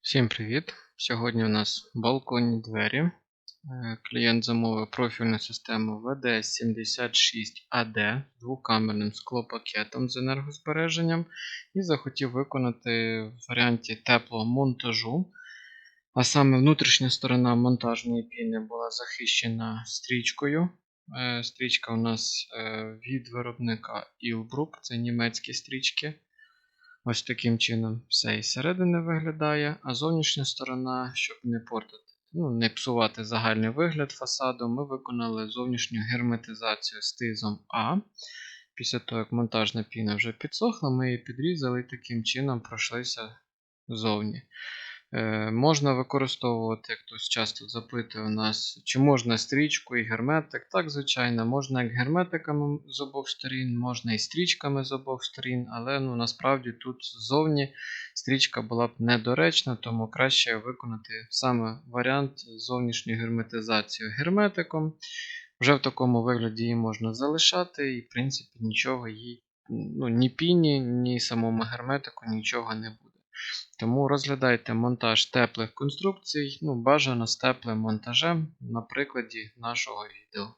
Всім привіт! Сьогодні у нас балконні двері. Е, Клієнт замовив профільну систему VD76AD з двокамерним склопакетом з енергозбереженням і захотів виконати в варіанті теплого монтажу. А саме внутрішня сторона монтажної піни була захищена стрічкою. Е, Стрічка у нас е, від виробника Ilbrook, це німецькі стрічки. Ось таким чином все із середини виглядає, а зовнішня сторона, щоб не портити, ну, не псувати загальний вигляд фасаду, ми виконали зовнішню герметизацію з тизом А. Після того, як монтажна піна вже підсохла, ми її підрізали і таким чином пройшлися ззовні. Е, можна використовувати, як хтось часто запитує у нас, чи можна стрічку і герметик. Так, звичайно, можна як герметиками з обох сторін, можна і стрічками з обох сторін, але ну, насправді тут ззовні стрічка була б недоречна, тому краще виконати саме варіант зовнішньої герметизації герметиком. Вже в такому вигляді її можна залишати, і, в принципі, нічого їй, ну, ні піні, ні самому герметику нічого не буде. Тому розглядайте монтаж теплих конструкцій, ну, бажано з теплим монтажем на прикладі нашого відео.